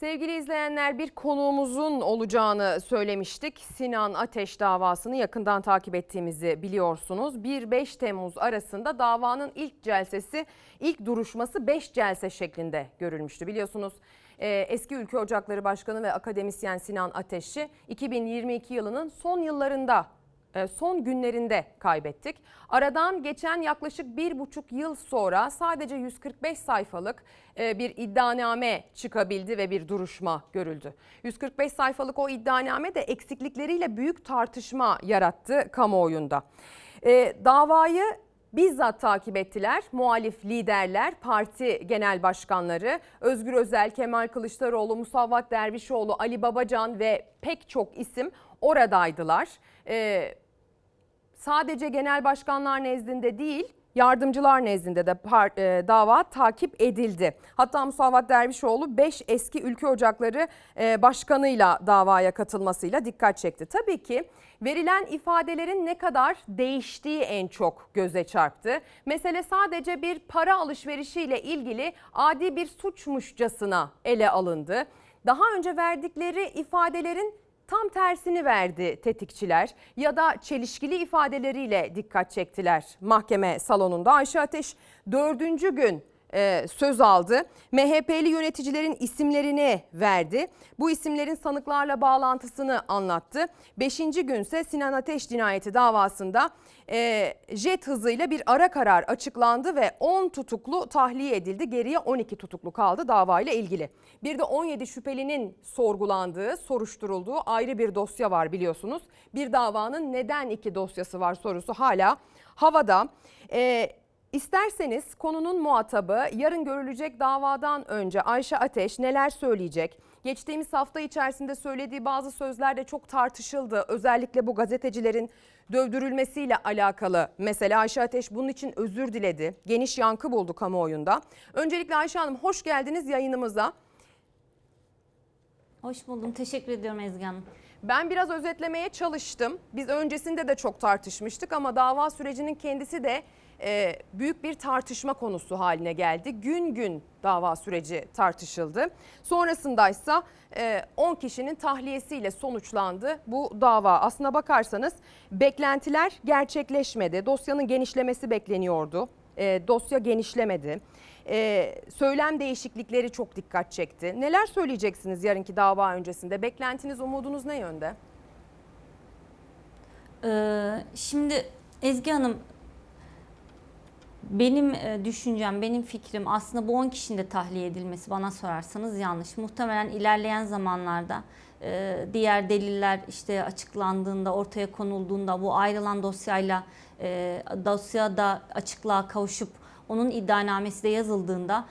Sevgili izleyenler bir konuğumuzun olacağını söylemiştik. Sinan Ateş davasını yakından takip ettiğimizi biliyorsunuz. 1-5 Temmuz arasında davanın ilk celsesi, ilk duruşması 5 celse şeklinde görülmüştü. Biliyorsunuz e, eski Ülke Ocakları Başkanı ve akademisyen Sinan Ateş'i 2022 yılının son yıllarında son günlerinde kaybettik. Aradan geçen yaklaşık bir buçuk yıl sonra sadece 145 sayfalık e, bir iddianame çıkabildi ve bir duruşma görüldü. 145 sayfalık o iddianame de eksiklikleriyle büyük tartışma yarattı kamuoyunda. E, Davayı bizzat takip ettiler. Muhalif liderler, parti genel başkanları Özgür Özel, Kemal Kılıçdaroğlu, Musavvat Dervişoğlu, Ali Babacan ve pek çok isim oradaydılar. Ee, sadece genel başkanlar nezdinde değil yardımcılar nezdinde de par, e, dava takip edildi. Hatta Musavat Dervişoğlu 5 eski ülke ocakları e, başkanıyla davaya katılmasıyla dikkat çekti. Tabii ki verilen ifadelerin ne kadar değiştiği en çok göze çarptı. Mesele sadece bir para alışverişiyle ilgili adi bir suçmuşçasına ele alındı. Daha önce verdikleri ifadelerin tam tersini verdi tetikçiler ya da çelişkili ifadeleriyle dikkat çektiler mahkeme salonunda. Ayşe Ateş dördüncü gün e, söz aldı. MHP'li yöneticilerin isimlerini verdi. Bu isimlerin sanıklarla bağlantısını anlattı. Beşinci günse Sinan Ateş cinayeti davasında e, jet hızıyla bir ara karar açıklandı ve 10 tutuklu tahliye edildi. Geriye 12 tutuklu kaldı davayla ilgili. Bir de 17 şüphelinin sorgulandığı, soruşturulduğu ayrı bir dosya var biliyorsunuz. Bir davanın neden iki dosyası var sorusu hala havada. E, İsterseniz konunun muhatabı yarın görülecek davadan önce Ayşe Ateş neler söyleyecek? Geçtiğimiz hafta içerisinde söylediği bazı sözler de çok tartışıldı. Özellikle bu gazetecilerin dövdürülmesiyle alakalı. Mesela Ayşe Ateş bunun için özür diledi. Geniş yankı buldu kamuoyunda. Öncelikle Ayşe Hanım hoş geldiniz yayınımıza. Hoş buldum. Teşekkür ediyorum Ezgi Hanım. Ben biraz özetlemeye çalıştım. Biz öncesinde de çok tartışmıştık ama dava sürecinin kendisi de e, büyük bir tartışma konusu haline geldi. Gün gün dava süreci tartışıldı. Sonrasındaysa e, 10 kişinin tahliyesiyle sonuçlandı bu dava. Aslına bakarsanız beklentiler gerçekleşmedi. Dosyanın genişlemesi bekleniyordu. E, dosya genişlemedi. E, söylem değişiklikleri çok dikkat çekti. Neler söyleyeceksiniz yarınki dava öncesinde? Beklentiniz, umudunuz ne yönde? Ee, şimdi Ezgi Hanım benim e, düşüncem, benim fikrim aslında bu 10 kişinin de tahliye edilmesi bana sorarsanız yanlış. Muhtemelen ilerleyen zamanlarda e, diğer deliller işte açıklandığında, ortaya konulduğunda bu ayrılan dosyayla e, dosyada açıklığa kavuşup onun iddianamesi de yazıldığında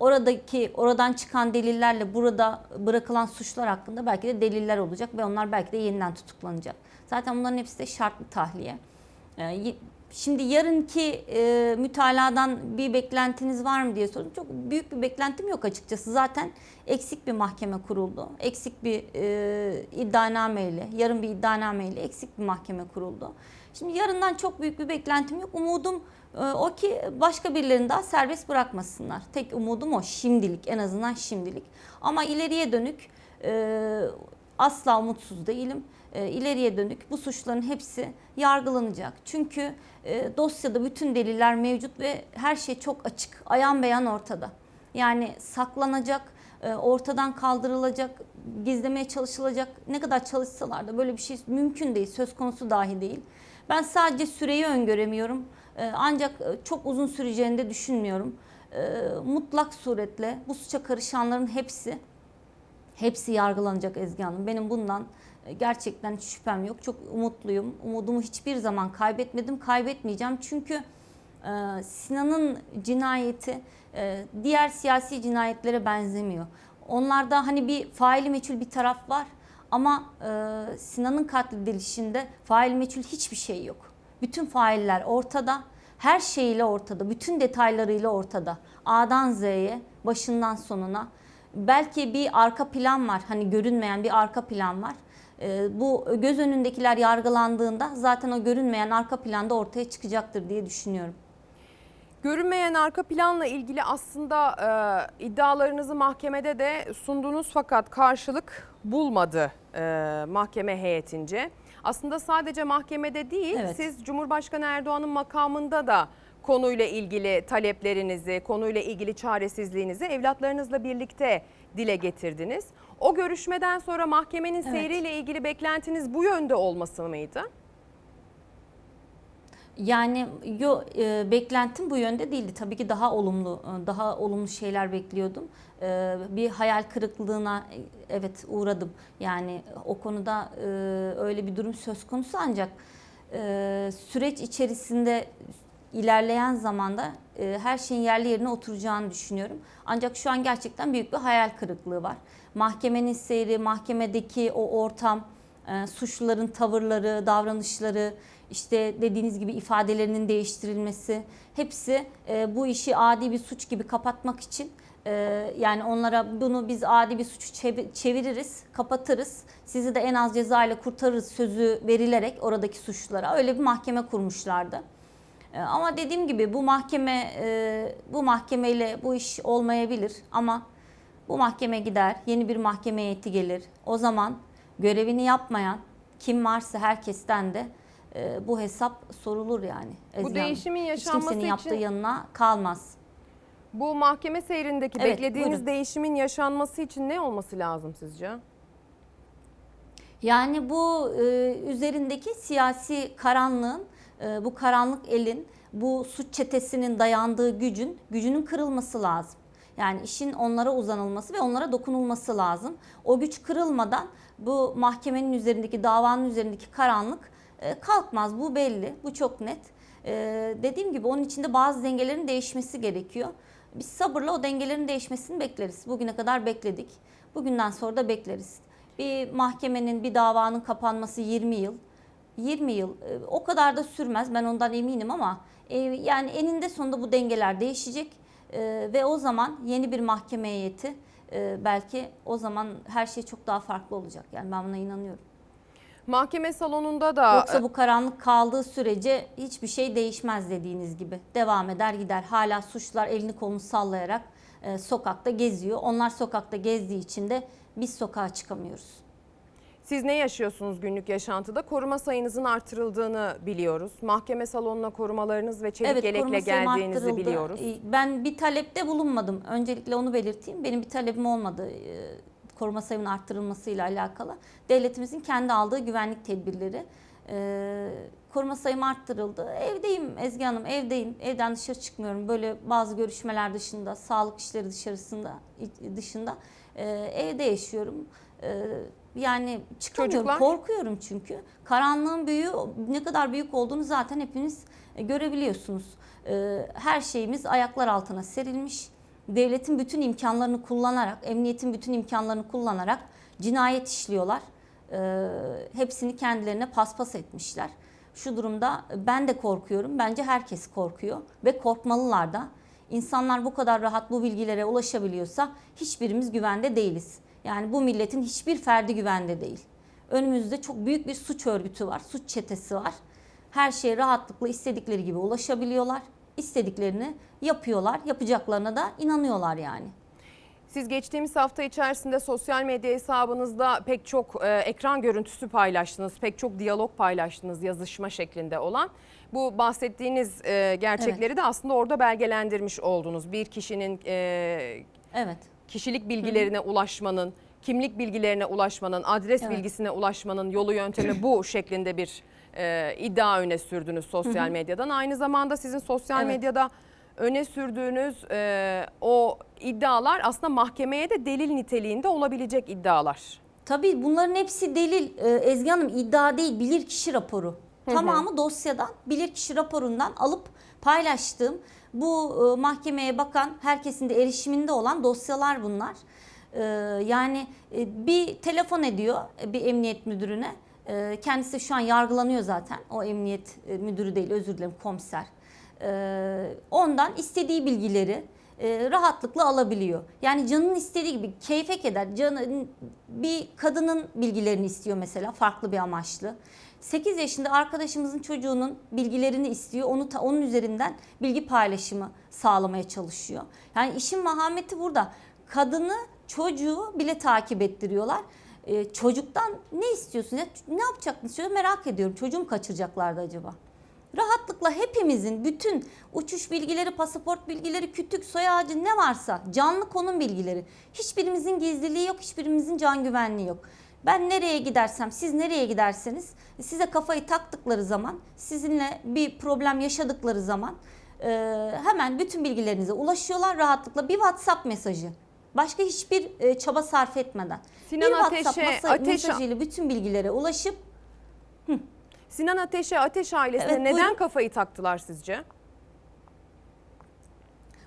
oradaki oradan çıkan delillerle burada bırakılan suçlar hakkında belki de deliller olacak ve onlar belki de yeniden tutuklanacak. Zaten bunların hepsi de şartlı tahliye. Şimdi yarınki e, mütaladan bir beklentiniz var mı diye sordum. Çok büyük bir beklentim yok açıkçası. Zaten eksik bir mahkeme kuruldu. Eksik bir e, iddianameyle, yarın bir iddianameyle eksik bir mahkeme kuruldu. Şimdi yarından çok büyük bir beklentim yok. Umudum e, o ki başka birilerini daha serbest bırakmasınlar. Tek umudum o şimdilik en azından şimdilik. Ama ileriye dönük e, asla umutsuz değilim e, ileriye dönük bu suçların hepsi yargılanacak. Çünkü e, dosyada bütün deliller mevcut ve her şey çok açık, ayan beyan ortada. Yani saklanacak, e, ortadan kaldırılacak, gizlemeye çalışılacak ne kadar çalışsalar da böyle bir şey mümkün değil, söz konusu dahi değil. Ben sadece süreyi öngöremiyorum. E, ancak çok uzun süreceğini de düşünmüyorum. Mutlak suretle bu suça karışanların hepsi hepsi yargılanacak Ezgi Hanım. Benim bundan gerçekten hiç şüphem yok. Çok umutluyum. Umudumu hiçbir zaman kaybetmedim. Kaybetmeyeceğim. Çünkü e, Sinan'ın cinayeti e, diğer siyasi cinayetlere benzemiyor. Onlarda hani bir faili meçhul bir taraf var. Ama Sinan'ın katledilişinde fail meçhul hiçbir şey yok. Bütün failler ortada. Her şeyiyle ortada. Bütün detaylarıyla ortada. A'dan Z'ye, başından sonuna. Belki bir arka plan var. Hani görünmeyen bir arka plan var. Ee, bu göz önündekiler yargılandığında zaten o görünmeyen arka planda ortaya çıkacaktır diye düşünüyorum. Görünmeyen arka planla ilgili aslında e, iddialarınızı mahkemede de sundunuz fakat karşılık bulmadı e, mahkeme heyetince. Aslında sadece mahkemede değil Evet. siz Cumhurbaşkanı Erdoğan'ın makamında da konuyla ilgili taleplerinizi, konuyla ilgili çaresizliğinizi evlatlarınızla birlikte dile getirdiniz. O görüşmeden sonra mahkemenin Evet. seyriyle ilgili beklentiniz bu yönde olması mıydı? Yani yo, e, beklentim bu yönde değildi. Tabii ki daha olumlu, e, daha olumlu şeyler bekliyordum. E, bir hayal kırıklığına e, evet uğradım. Yani o konuda e, öyle bir durum söz konusu ancak e, süreç içerisinde ilerleyen zamanda e, her şeyin yerli yerine oturacağını düşünüyorum. Ancak şu an gerçekten büyük bir hayal kırıklığı var. Mahkemenin seyri, mahkemedeki o ortam, e, suçluların tavırları, davranışları, işte dediğiniz gibi ifadelerinin değiştirilmesi hepsi e, bu işi adi bir suç gibi kapatmak için yani onlara bunu biz adi bir suçu çevi- çeviririz, kapatırız. Sizi de en az ceza ile kurtarırız sözü verilerek oradaki suçlulara öyle bir mahkeme kurmuşlardı. E, Ama dediğim gibi bu mahkeme e, bu mahkemeyle bu iş olmayabilir ama bu mahkeme gider, yeni bir mahkeme heyeti gelir. O zaman görevini yapmayan kim varsa herkesten de e, bu hesap sorulur yani. Ezgi Hanım. değişimin Hiç yaşanması kimsenin yaptığı için- yanına kalmaz. Bu mahkeme seyrindeki Evet, beklediğiniz buyurun. değişimin yaşanması için ne olması lazım sizce? Yani bu e, üzerindeki siyasi karanlığın, bu karanlık elin, bu suç çetesinin dayandığı gücün, gücünün kırılması lazım. Yani işin onlara uzanılması ve onlara dokunulması lazım. O güç kırılmadan bu mahkemenin üzerindeki, davanın üzerindeki karanlık e, kalkmaz. Bu belli, bu çok net. E, dediğim gibi onun içinde bazı dengelerin değişmesi gerekiyor. Biz sabırla o dengelerin değişmesini bekleriz. Bugüne kadar bekledik. Bugünden sonra da bekleriz. Bir mahkemenin, bir davanın kapanması 20 yıl. 20 yıl e, o kadar da sürmez ben ondan eminim ama e, yani eninde sonunda bu dengeler değişecek E, ve o zaman yeni bir mahkeme heyeti belki o zaman her şey çok daha farklı olacak. Yani ben buna inanıyorum. Mahkeme salonunda da Yoksa bu karanlık kaldığı sürece hiçbir şey değişmez dediğiniz gibi. Devam eder gider. Hala suçlar elini kolunu sallayarak sokakta geziyor. Onlar sokakta gezdiği için de biz sokağa çıkamıyoruz. Siz ne yaşıyorsunuz günlük yaşantıda? Koruma sayınızın artırıldığını biliyoruz. Mahkeme salonuna korumalarınız ve çelik yelekle koruma sayım geldiğinizi arttırıldı. biliyoruz. Ee, Ben bir talepte bulunmadım. Öncelikle onu belirteyim. Benim bir talebim olmadı e, koruma sayımının arttırılmasıyla alakalı. Devletimizin kendi aldığı güvenlik tedbirleri. e, Koruma sayım arttırıldı. Evdeyim Ezgi Hanım, evdeyim. Evden dışarı çıkmıyorum. Böyle bazı görüşmeler dışında, sağlık işleri dışarısında, dışında e, evde yaşıyorum. E, Yani çıkamıyorum. Çocuklar? Korkuyorum çünkü. Karanlığın büyüğü ne kadar büyük olduğunu zaten hepiniz e, görebiliyorsunuz. E, Her şeyimiz ayaklar altına serilmiş. Devletin bütün imkanlarını kullanarak, emniyetin bütün imkanlarını kullanarak cinayet işliyorlar. E, Hepsini kendilerine paspas etmişler. Şu durumda ben de korkuyorum. Bence herkes korkuyor ve korkmalılar da. İnsanlar bu kadar rahat bu bilgilere ulaşabiliyorsa hiçbirimiz güvende değiliz. Yani bu milletin hiçbir ferdi güvende değil. Önümüzde çok büyük bir suç örgütü var, suç çetesi var. Her şeye rahatlıkla istedikleri gibi ulaşabiliyorlar. İstediklerini yapıyorlar, yapacaklarına da inanıyorlar yani. Siz geçtiğimiz hafta içerisinde sosyal medya hesabınızda pek çok e, ekran görüntüsü paylaştınız, pek çok diyalog paylaştınız yazışma şeklinde olan. Bu bahsettiğiniz e, gerçekleri de aslında orada belgelendirmiş oldunuz. Bir kişinin e, Evet. Kişilik bilgilerine ulaşmanın, kimlik bilgilerine ulaşmanın, adres Evet. bilgisine ulaşmanın yolu yöntemi bu şeklinde bir e, iddia öne sürdünüz sosyal medyadan. Aynı zamanda sizin sosyal Evet. medyada öne sürdüğünüz e, o iddialar aslında mahkemeye de delil niteliğinde olabilecek iddialar. Tabii bunların hepsi delil. Ee, Ezgi Hanım iddia değil, bilirkişi raporu. Tamamı dosyadan, bilirkişi raporundan alıp paylaştığım bu e, mahkemeye bakan herkesin de erişiminde olan dosyalar bunlar. Ee, yani e, bir telefon ediyor e, bir emniyet müdürüne. Ee, kendisi şu an yargılanıyor zaten. O emniyet e, müdürü değil, özür dilerim komiser. Ee, ondan istediği bilgileri e, rahatlıkla alabiliyor. Yani canın istediği gibi keyfek eder. Canın, bir kadının bilgilerini istiyor mesela farklı bir amaçlı. 8 yaşında arkadaşımızın çocuğunun bilgilerini istiyor. Onu ta- onun üzerinden bilgi paylaşımı sağlamaya çalışıyor. Yani işin mahameti burada. Kadını, çocuğu bile takip ettiriyorlar. Ee, çocuktan ne istiyorsun? Ya, ne yapacaksın? Şöyle merak ediyorum. Çocuğu mu kaçıracaklardı acaba? Rahatlıkla hepimizin bütün uçuş bilgileri, pasaport bilgileri, kütük, soy ağacı ne varsa canlı konum bilgileri. Hiçbirimizin gizliliği yok, hiçbirimizin can güvenliği yok. Ben nereye gidersem, siz nereye giderseniz size kafayı taktıkları zaman, sizinle bir problem yaşadıkları zaman e, hemen bütün bilgilerinize ulaşıyorlar rahatlıkla. Bir WhatsApp mesajı. Başka hiçbir e, çaba sarf etmeden. Sinan bir WhatsApp Ateş'e- masa- Ateş- mesajıyla bütün bilgilere ulaşıp Sinan Ateş'e, Ateş ailesine Evet, neden buyurun. kafayı taktılar sizce?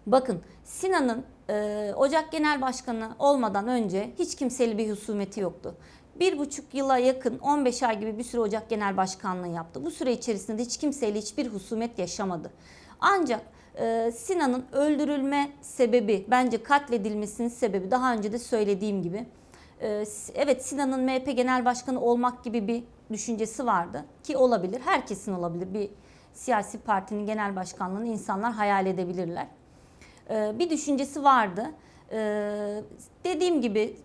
Bakın Sinan'ın e, Ocak Genel Başkanı olmadan önce hiç kimseyle bir husumeti yoktu. Bir buçuk yıla yakın 15 ay gibi bir süre Ocak Genel Başkanlığı yaptı. Bu süre içerisinde de hiç kimseyle hiçbir husumet yaşamadı. Ancak e, Sinan'ın öldürülme sebebi bence katledilmesinin sebebi daha önce de söylediğim gibi e, evet Sinan'ın MHP Genel Başkanı olmak gibi bir düşüncesi vardı ki olabilir. Herkesin olabilir. Bir siyasi partinin genel başkanlığını insanlar hayal edebilirler e, bir düşüncesi vardı. E, dediğim gibi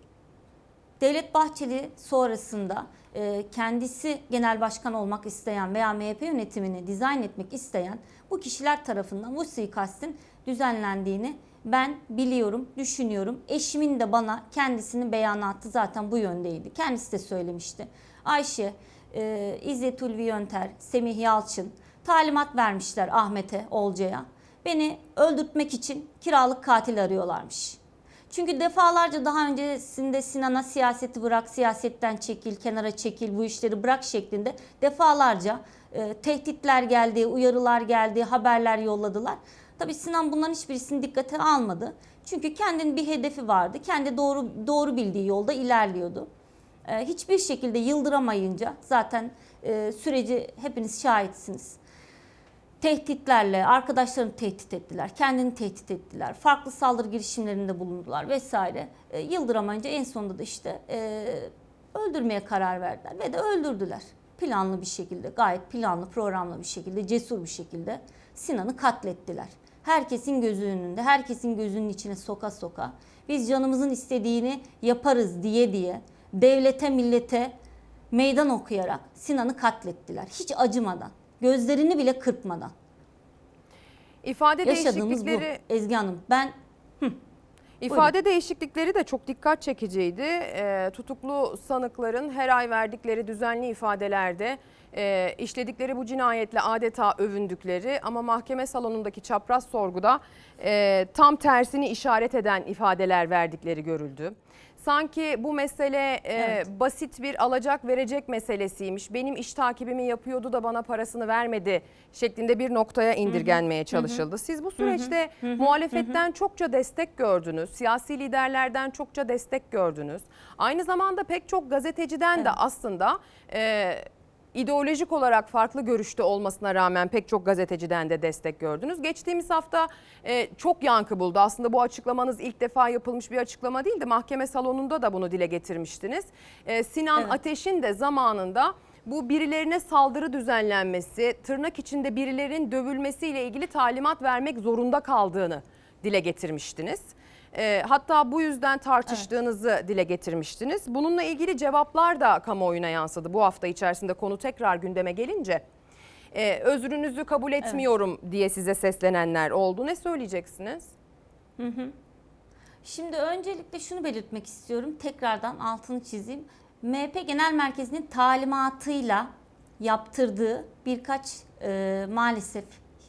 Devlet Bahçeli sonrasında e, kendisi genel başkan olmak isteyen veya MHP yönetimini dizayn etmek isteyen bu kişiler tarafından bu suikastin düzenlendiğini ben biliyorum, düşünüyorum. Eşimin de bana kendisinin beyanatı zaten bu yöndeydi. Kendisi de söylemişti. Ayşe, e, İzzet Ulvi Yönter, Semih Yalçın talimat vermişler Ahmet'e, Olcay'a. Beni öldürtmek için kiralık katil arıyorlarmış. Çünkü defalarca daha öncesinde Sinan'a siyaseti bırak, siyasetten çekil, kenara çekil, bu işleri bırak şeklinde defalarca e, tehditler geldi, uyarılar geldi, haberler yolladılar. Tabii Sinan bunların hiçbirisini dikkate almadı. Çünkü kendinin bir hedefi vardı. Kendi doğru doğru bildiği yolda ilerliyordu. E, hiçbir şekilde yıldıramayınca zaten e, süreci hepiniz şahitsiniz tehditlerle arkadaşlarını tehdit ettiler, kendini tehdit ettiler, farklı saldırı girişimlerinde bulundular vesaire. E, yıldıramayınca en sonunda da işte e, öldürmeye karar verdiler ve de öldürdüler. Planlı bir şekilde, gayet planlı, programlı bir şekilde, cesur bir şekilde Sinan'ı katlettiler. Herkesin gözü önünde, herkesin gözünün içine soka soka biz canımızın istediğini yaparız diye diye devlete millete meydan okuyarak Sinan'ı katlettiler. Hiç acımadan, gözlerini bile kırpmadan. İfade Yaşadığımız bu değişiklikleri Ezgi Hanım. Ben İfade değişiklikleri de çok dikkat çekiciydi. Ee, tutuklu sanıkların her ay verdikleri düzenli ifadelerde e, işledikleri bu cinayetle adeta övündükleri ama mahkeme salonundaki çapraz sorguda e, tam tersini işaret eden ifadeler verdikleri görüldü. Sanki bu mesele e, Evet. basit bir alacak verecek meselesiymiş. Benim iş takibimi yapıyordu da bana parasını vermedi şeklinde bir noktaya indirgenmeye çalışıldı. Siz bu süreçte muhalefetten çokça destek gördünüz. Siyasi liderlerden çokça destek gördünüz. Aynı zamanda pek çok gazeteciden de aslında e, ideolojik olarak farklı görüşte olmasına rağmen pek çok gazeteciden de destek gördünüz. Geçtiğimiz hafta e, çok yankı buldu. Aslında bu açıklamanız ilk defa yapılmış bir açıklama değildi. Mahkeme salonunda da bunu dile getirmiştiniz. E, Sinan Evet. Ateş'in de zamanında bu birilerine saldırı düzenlenmesi, tırnak içinde birilerin dövülmesiyle ilgili talimat vermek zorunda kaldığını dile getirmiştiniz. E, hatta bu yüzden tartıştığınızı dile getirmiştiniz. Bununla ilgili cevaplar da kamuoyuna yansıdı bu hafta içerisinde konu tekrar gündeme gelince. E, özrünüzü kabul etmiyorum diye size seslenenler oldu. Ne söyleyeceksiniz? Şimdi öncelikle şunu belirtmek istiyorum. Tekrardan altını çizeyim. MHP Genel Merkezi'nin talimatıyla yaptırdığı birkaç e, maalesef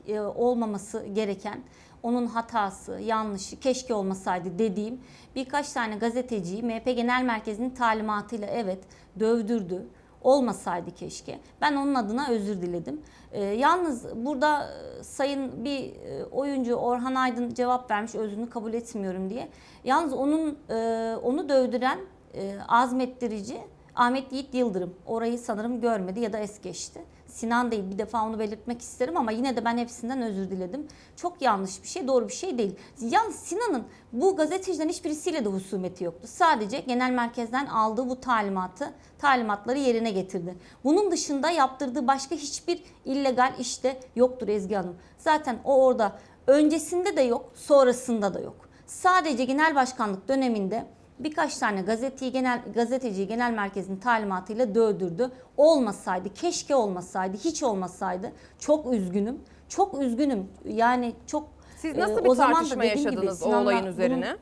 e, olmaması gereken onun hatası, yanlışı, keşke olmasaydı dediğim birkaç tane gazeteciyi MHP Genel Merkezi'nin talimatıyla evet dövdürdü. Olmasaydı keşke. Ben onun adına özür diledim. E, yalnız burada e, sayın bir e, oyuncu Orhan Aydın cevap vermiş özrünü kabul etmiyorum diye. Yalnız onun e, onu dövdüren e, azmettirici Ahmet Yiğit Yıldırım. Orayı sanırım görmedi ya da es geçti. Sinan değil bir defa onu belirtmek isterim ama yine de ben hepsinden özür diledim. Çok yanlış bir şey doğru bir şey değil. Yalnız Sinan'ın bu gazetecilerin hiçbirisiyle de husumeti yoktu. Sadece genel merkezden aldığı bu talimatı talimatları yerine getirdi. Bunun dışında yaptırdığı başka hiçbir illegal işte yoktur Ezgi Hanım. Zaten o orada öncesinde de yok sonrasında da yok. Sadece genel başkanlık döneminde birkaç tane gazeteyi genel gazeteciyi genel merkezin talimatıyla dövdürdü. Olmasaydı, keşke olmasaydı, hiç olmasaydı çok üzgünüm. Çok üzgünüm. Yani çok Siz e, nasıl o bir zaman da tartışma dediğim gibi yaşadınız o olayın bunun- üzerine?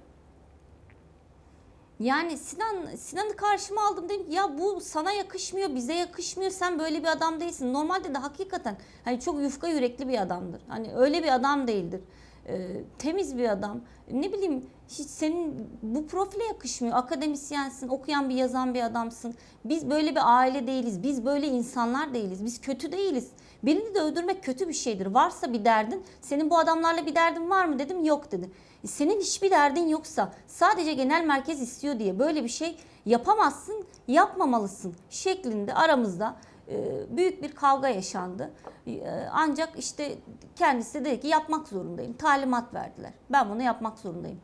yani Sinan Sinan'ı karşıma aldım dedim ki, ya bu sana yakışmıyor, bize yakışmıyor. Sen böyle bir adam değilsin. Normalde de hakikaten hani çok yufka yürekli bir adamdır. Hani öyle bir adam değildir. Ee, temiz bir adam. Ne bileyim hiç senin bu profile yakışmıyor. Akademisyensin, okuyan bir yazan bir adamsın. Biz böyle bir aile değiliz. Biz böyle insanlar değiliz. Biz kötü değiliz. Birini de öldürmek kötü bir şeydir. Varsa bir derdin, senin bu adamlarla bir derdin var mı dedim. Yok dedi. E, Senin hiçbir derdin yoksa sadece genel merkez istiyor diye böyle bir şey yapamazsın, yapmamalısın şeklinde aramızda e, büyük bir kavga yaşandı. E, Ancak işte kendisi de dedi ki yapmak zorundayım. Talimat verdiler. Ben bunu yapmak zorundayım.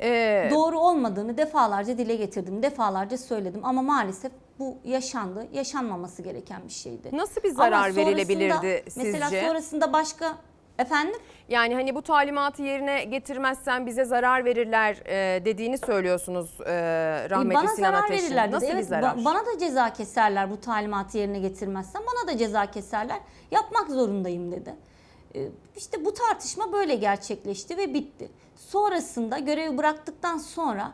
Ee, Doğru olmadığını defalarca dile getirdim. Defalarca söyledim ama maalesef bu yaşandı. Yaşanmaması gereken bir şeydi. nasıl bir Ama zarar sonrasında- verilebilirdi sizce? Mesela sonrasında başka efendim Yani hani bu talimatı yerine getirmezsen bize zarar verirler e, dediğini söylüyorsunuz e, rahmetli bana Sinan zarar Ateş'in. verirler dedi. Nasıl bir Evet, zarar? ba- bana da ceza keserler bu talimatı yerine getirmezsen. Bana da ceza keserler. Yapmak zorundayım dedi. Ee, İşte bu tartışma böyle gerçekleşti ve bitti. Sonrasında görevi bıraktıktan sonra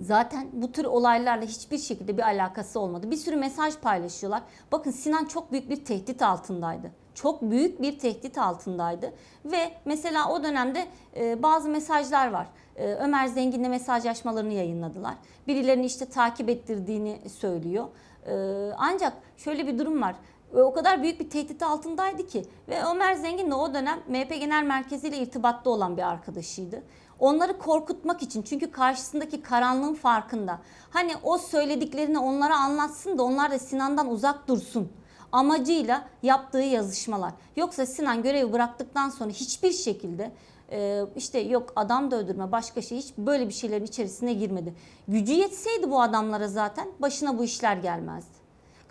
Zaten bu tür olaylarla hiçbir şekilde bir alakası olmadı. Bir sürü mesaj paylaşıyorlar. Bakın Sinan çok büyük bir tehdit altındaydı. Çok büyük bir tehdit altındaydı. Ve mesela o dönemde e, bazı mesajlar var. E, Ömer Zengin'le mesajlaşmalarını yayınladılar. Birilerini işte takip ettirdiğini söylüyor. E, ancak şöyle bir durum var. Ve o kadar büyük bir tehdit altındaydı ki. Ve Ömer Zengin de o dönem MHP Genel Merkezi ile irtibatta olan bir arkadaşıydı. Onları korkutmak için çünkü karşısındaki karanlığın farkında. Hani o söylediklerini onlara anlatsın da onlar da Sinan'dan uzak dursun amacıyla yaptığı yazışmalar. Yoksa Sinan görevi bıraktıktan sonra hiçbir şekilde e, işte yok adam da öldürme başka şey hiç böyle bir şeylerin içerisine girmedi. Gücü yetseydi bu adamlara zaten başına bu işler gelmezdi.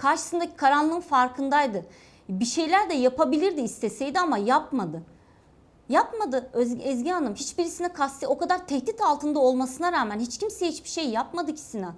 Karşısındaki karanlığın farkındaydı. Bir şeyler de yapabilirdi isteseydi ama yapmadı. Yapmadı Öz- Ezgi Hanım. Hiçbirisine kasti o kadar tehdit altında olmasına rağmen hiç kimseye hiçbir şey yapmadı ki Sinan.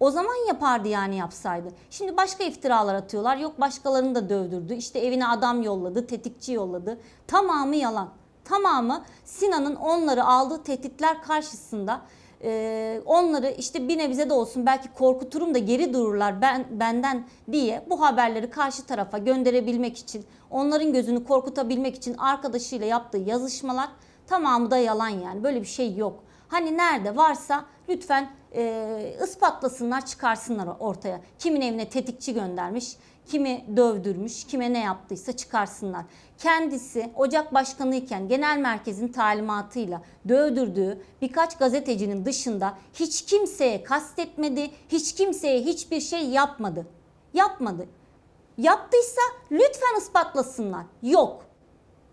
O zaman yapardı yani yapsaydı. Şimdi başka iftiralar atıyorlar. Yok başkalarını da dövdürdü. İşte evine adam yolladı, tetikçi yolladı. Tamamı yalan. Tamamı Sinan'ın onları aldığı tehditler karşısında e, onları işte bir nebze de olsun belki korkuturum da geri dururlar ben benden diye bu haberleri karşı tarafa gönderebilmek için onların gözünü korkutabilmek için arkadaşıyla yaptığı yazışmalar tamamı da yalan yani böyle bir şey yok. Hani nerede varsa lütfen e, ispatlasınlar çıkarsınlar ortaya. Kimin evine tetikçi göndermiş, kimi dövdürmüş, kime ne yaptıysa çıkarsınlar. Kendisi Ocak Başkanı iken genel merkezin talimatıyla dövdürdüğü birkaç gazetecinin dışında hiç kimseye kastetmedi, hiç kimseye hiçbir şey yapmadı. Yapmadı. Yaptıysa lütfen ispatlasınlar. Yok.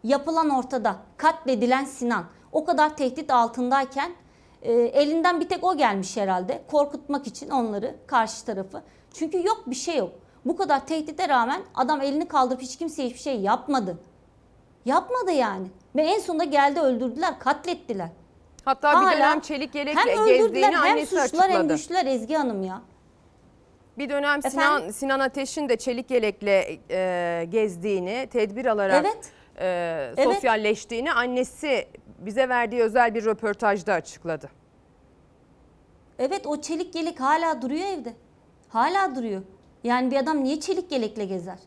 Yapılan ortada. Katledilen Sinan. O kadar tehdit altındayken e, elinden bir tek o gelmiş herhalde. Korkutmak için onları karşı tarafı. Çünkü yok bir şey yok. Bu kadar tehdide rağmen adam elini kaldırıp hiç kimseye hiçbir şey yapmadı. Yapmadı yani. Ve en sonunda geldi öldürdüler, katlettiler. Hatta bir Hala dönem çelik hem yelekle öldürdüler gezdiğini hem annesi suçlular hem açıkladı. güçlüler Ezgi Hanım ya. Bir dönem Sinan Efendim? Sinan Ateş'in de çelik yelekle e, gezdiğini, tedbir alarak Evet. e, Evet. sosyalleştiğini annesi bize verdiği özel bir röportajda açıkladı. Evet o çelik yelek hala duruyor evde. Hala duruyor. Yani bir adam niye çelik yelekle gezer?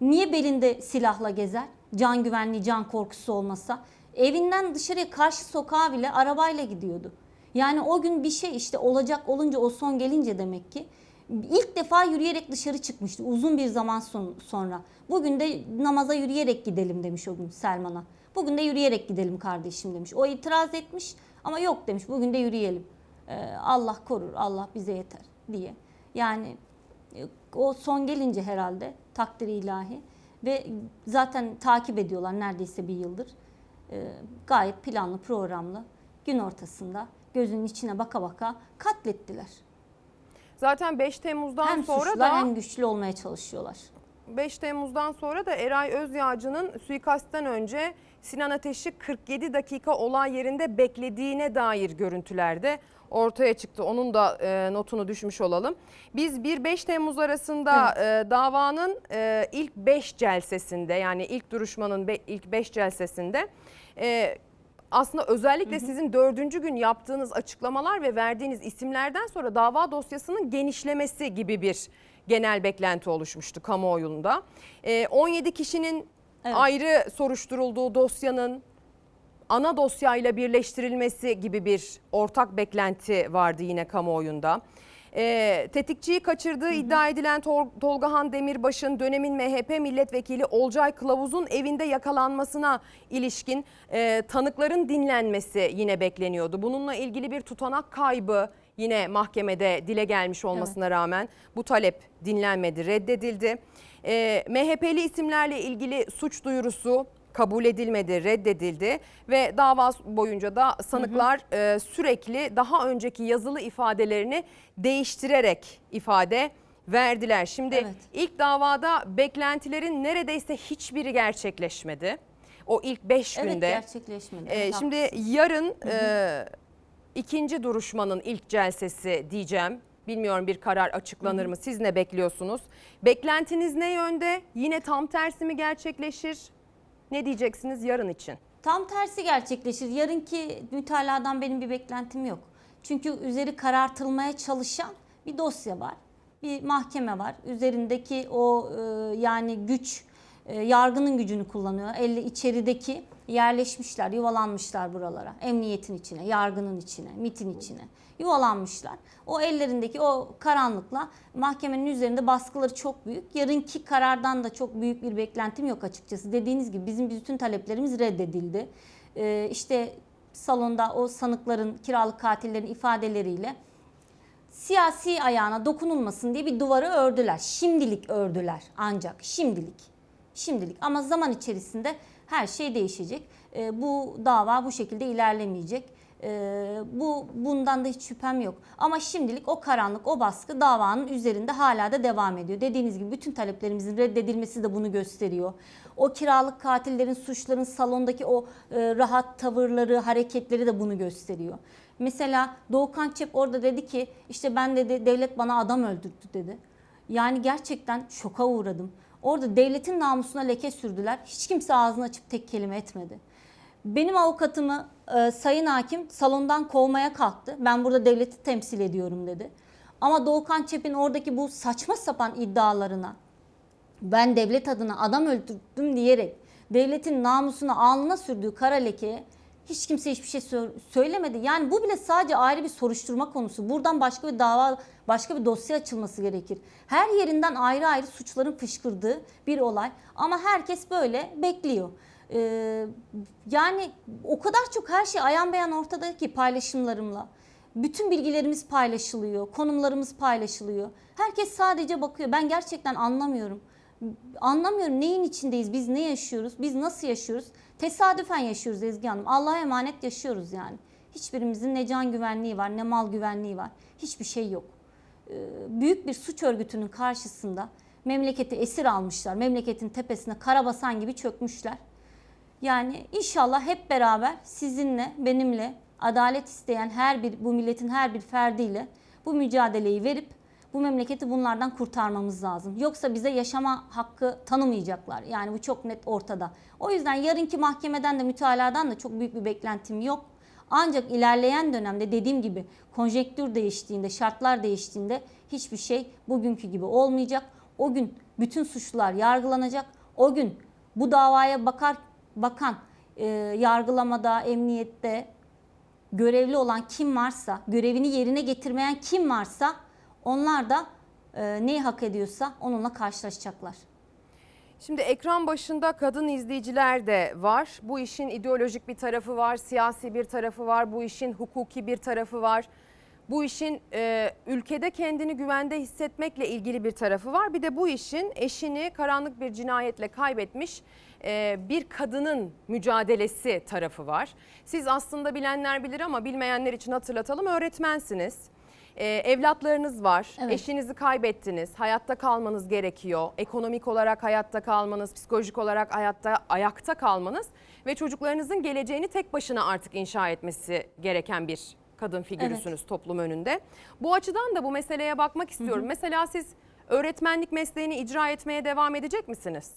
Niye belinde silahla gezer? Can güvenliği, can korkusu olmasa. Evinden dışarıya karşı sokağa bile arabayla gidiyordu. Yani o gün bir şey işte olacak olunca o son gelince demek ki ilk defa yürüyerek dışarı çıkmıştı uzun bir zaman son- sonra. Bugün de namaza yürüyerek gidelim demiş o gün Selman'a. Bugün de yürüyerek gidelim kardeşim demiş. O itiraz etmiş ama yok demiş bugün de yürüyelim. Ee, Allah korur, Allah bize yeter diye. Yani O son gelince herhalde takdiri ilahi ve zaten takip ediyorlar neredeyse bir yıldır. E, gayet planlı programlı gün ortasında gözünün içine baka baka katlettiler. Zaten 5 Temmuz'dan hem sonra suçlular da hem güçlü olmaya çalışıyorlar. 5 Temmuz'dan sonra da Eray Özyağcı'nın suikastten önce Sinan Ateş'i 47 dakika olay yerinde beklediğine dair görüntülerde ortaya çıktı. Onun da e, notunu düşmüş olalım. Biz 1-5 Temmuz arasında e, davanın e, ilk 5 celsesinde yani ilk duruşmanın be, ilk 5 celsesinde e, aslında özellikle sizin dördüncü gün yaptığınız açıklamalar ve verdiğiniz isimlerden sonra dava dosyasının genişlemesi gibi bir genel beklenti oluşmuştu kamuoyunda. Ee, 17 kişinin Evet. ayrı soruşturulduğu dosyanın ana dosyayla birleştirilmesi gibi bir ortak beklenti vardı yine kamuoyunda. Ee, tetikçiyi kaçırdığı iddia edilen Tol- Tolgahan Demirbaş'ın dönemin MHP milletvekili Olcay Kılavuz'un evinde yakalanmasına ilişkin e, tanıkların dinlenmesi yine bekleniyordu. Bununla ilgili bir tutanak kaybı yine mahkemede dile gelmiş olmasına rağmen bu talep dinlenmedi, reddedildi. Ee, MHP'li isimlerle ilgili suç duyurusu kabul edilmedi, reddedildi ve dava boyunca da sanıklar e, sürekli daha önceki yazılı ifadelerini değiştirerek ifade verdiler. Şimdi Evet. ilk davada beklentilerin neredeyse hiçbiri gerçekleşmedi. O ilk 5 Evet günde. gerçekleşmedi. Ee, Evet, şimdi haklısın. yarın e, ikinci duruşmanın ilk celsesi diyeceğim. Bilmiyorum bir karar açıklanır mı? Siz ne bekliyorsunuz? Beklentiniz ne yönde? Yine tam tersi mi gerçekleşir? Ne diyeceksiniz yarın için? Tam tersi gerçekleşir. Yarınki mütaladan benim bir beklentim yok. Çünkü üzeri karartılmaya çalışan bir dosya var. Bir mahkeme var. Üzerindeki o e, yani güç e, yargının gücünü kullanıyor. Elle içerideki yerleşmişler, yuvalanmışlar buralara. Emniyetin içine, yargının içine, MIT'in içine yuvalanmışlar. O ellerindeki o karanlıkla mahkemenin üzerinde baskıları çok büyük. Yarınki karardan da çok büyük bir beklentim yok açıkçası. Dediğiniz gibi bizim bütün taleplerimiz reddedildi. Ee, işte salonda o sanıkların, kiralık katillerin ifadeleriyle siyasi ayağına dokunulmasın diye bir duvarı ördüler. Şimdilik ördüler ancak şimdilik. Şimdilik ama zaman içerisinde her şey değişecek. Ee, bu dava bu şekilde ilerlemeyecek. Ee, bu bundan da hiç şüphem yok. Ama şimdilik o karanlık, o baskı davanın üzerinde hala da devam ediyor. Dediğiniz gibi bütün taleplerimizin reddedilmesi de bunu gösteriyor. O kiralık katillerin, suçların salondaki o e, rahat tavırları, hareketleri de bunu gösteriyor. Mesela Doğukan Çep orada dedi ki işte ben dedi devlet bana adam öldürdü dedi. Yani gerçekten şoka uğradım. Orada devletin namusuna leke sürdüler. Hiç kimse ağzını açıp tek kelime etmedi. Benim avukatımı e, sayın hakim salondan kovmaya kalktı. Ben burada devleti temsil ediyorum dedi. Ama Doğukan Çep'in oradaki bu saçma sapan iddialarına ben devlet adına adam öldürdüm diyerek devletin namusuna alnına sürdüğü kara lekeye hiç kimse hiçbir şey sö- söylemedi. Yani bu bile sadece ayrı bir soruşturma konusu. Buradan başka bir dava, başka bir dosya açılması gerekir. Her yerinden ayrı ayrı suçların fışkırdığı bir olay. Ama herkes böyle bekliyor. Ee, yani o kadar çok her şey ayan beyan ortada ki paylaşımlarımla. Bütün bilgilerimiz paylaşılıyor, konumlarımız paylaşılıyor. Herkes sadece bakıyor. Ben gerçekten anlamıyorum. Anlamıyorum neyin içindeyiz, biz ne yaşıyoruz, biz nasıl yaşıyoruz? Tesadüfen yaşıyoruz Ezgi Hanım. Allah'a emanet yaşıyoruz yani. Hiçbirimizin ne can güvenliği var, ne mal güvenliği var. Hiçbir şey yok. Ee, büyük bir suç örgütünün karşısında memleketi esir almışlar. Memleketin tepesine karabasan gibi çökmüşler. Yani inşallah hep beraber sizinle, benimle, adalet isteyen her bir, bu milletin her bir ferdiyle bu mücadeleyi verip bu memleketi bunlardan kurtarmamız lazım. Yoksa bize yaşama hakkı tanımayacaklar. Yani bu çok net ortada. O yüzden yarınki mahkemeden de mütaladan da çok büyük bir beklentim yok. Ancak ilerleyen dönemde dediğim gibi konjektür değiştiğinde, şartlar değiştiğinde hiçbir şey bugünkü gibi olmayacak. O gün bütün suçlular yargılanacak. O gün bu davaya bakar bakan e, yargılamada, emniyette görevli olan kim varsa, görevini yerine getirmeyen kim varsa onlar da e, neyi hak ediyorsa onunla karşılaşacaklar. Şimdi ekran başında kadın izleyiciler de var. Bu işin ideolojik bir tarafı var, siyasi bir tarafı var, bu işin hukuki bir tarafı var. bu işin e, ülkede kendini güvende hissetmekle ilgili bir tarafı var. Bir de bu işin eşini karanlık bir cinayetle kaybetmiş e, bir kadının mücadelesi tarafı var. Siz aslında bilenler bilir ama bilmeyenler için hatırlatalım öğretmensiniz. E, evlatlarınız var, Evet. eşinizi kaybettiniz, hayatta kalmanız gerekiyor. Ekonomik olarak hayatta kalmanız, psikolojik olarak hayatta ayakta kalmanız ve çocuklarınızın geleceğini tek başına artık inşa etmesi gereken bir kadın figürüsünüz toplum önünde. Bu açıdan da bu meseleye bakmak istiyorum. Mesela siz öğretmenlik mesleğini icra etmeye devam edecek misiniz?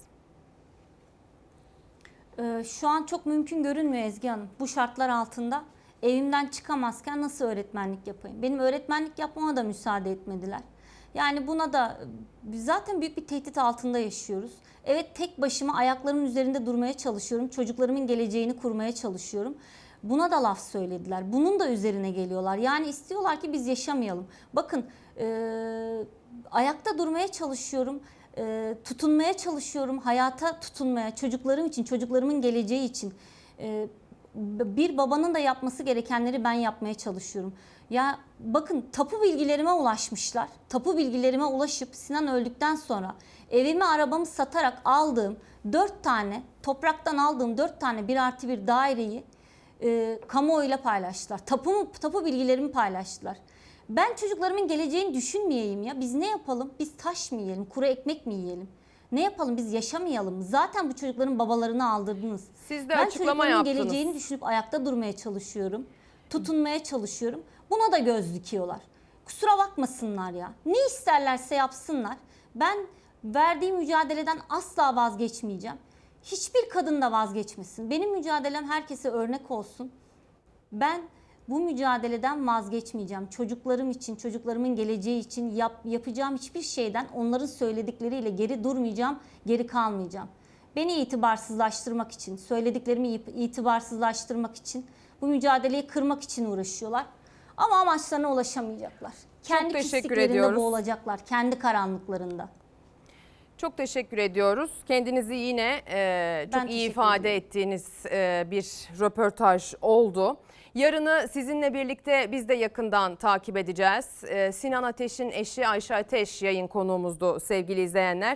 Ee, şu an çok mümkün görünmüyor Ezgi Hanım. Bu şartlar altında evimden çıkamazken nasıl öğretmenlik yapayım? Benim öğretmenlik yapmama da müsaade etmediler. Yani buna da e, zaten büyük bir tehdit altında yaşıyoruz. Evet tek başıma ayaklarımın üzerinde durmaya çalışıyorum. Çocuklarımın geleceğini kurmaya çalışıyorum. Buna da laf söylediler. Bunun da üzerine geliyorlar. Yani istiyorlar ki biz yaşamayalım. Bakın eee, ayakta durmaya çalışıyorum. eee, tutunmaya çalışıyorum. Hayata tutunmaya, çocuklarım için, çocuklarımın geleceği için. Eee, bir babanın da yapması gerekenleri ben yapmaya çalışıyorum. Ya bakın tapu bilgilerime ulaşmışlar. Tapu bilgilerime ulaşıp Sinan öldükten sonra evimi arabamı satarak aldığım dört tane topraktan aldığım dört tane bir artı bir daireyi e, kamuoyuyla paylaştılar. Tapu, tapu bilgilerimi paylaştılar. Ben çocuklarımın geleceğini düşünmeyeyim ya. Biz ne yapalım? Biz taş mı yiyelim? Kuru ekmek mi yiyelim? Ne yapalım? Biz yaşamayalım? Zaten bu çocukların babalarını aldırdınız. Siz de ben açıklama çocuklarımın yaptınız. geleceğini düşünüp ayakta durmaya çalışıyorum. Tutunmaya çalışıyorum. Buna da göz dikiyorlar. Kusura bakmasınlar ya. Ne isterlerse yapsınlar. Ben verdiğim mücadeleden asla vazgeçmeyeceğim. Hiçbir kadın da vazgeçmesin. Benim mücadelem herkese örnek olsun. Ben bu mücadeleden vazgeçmeyeceğim. Çocuklarım için, çocuklarımın geleceği için yap, yapacağım hiçbir şeyden onların söyledikleriyle geri durmayacağım, geri kalmayacağım. Beni itibarsızlaştırmak için, söylediklerimi itibarsızlaştırmak için, bu mücadeleyi kırmak için uğraşıyorlar. Ama amaçlarına ulaşamayacaklar. Kendi teşekkür pisliklerinde ediyoruz. boğulacaklar, kendi karanlıklarında. Çok teşekkür ediyoruz. Kendinizi yine e, çok Ben iyi teşekkür ifade ettiğiniz e, bir röportaj oldu. Yarını sizinle birlikte biz de yakından takip edeceğiz. E, Sinan Ateş'in eşi Ayşe Ateş yayın konuğumuzdu sevgili izleyenler.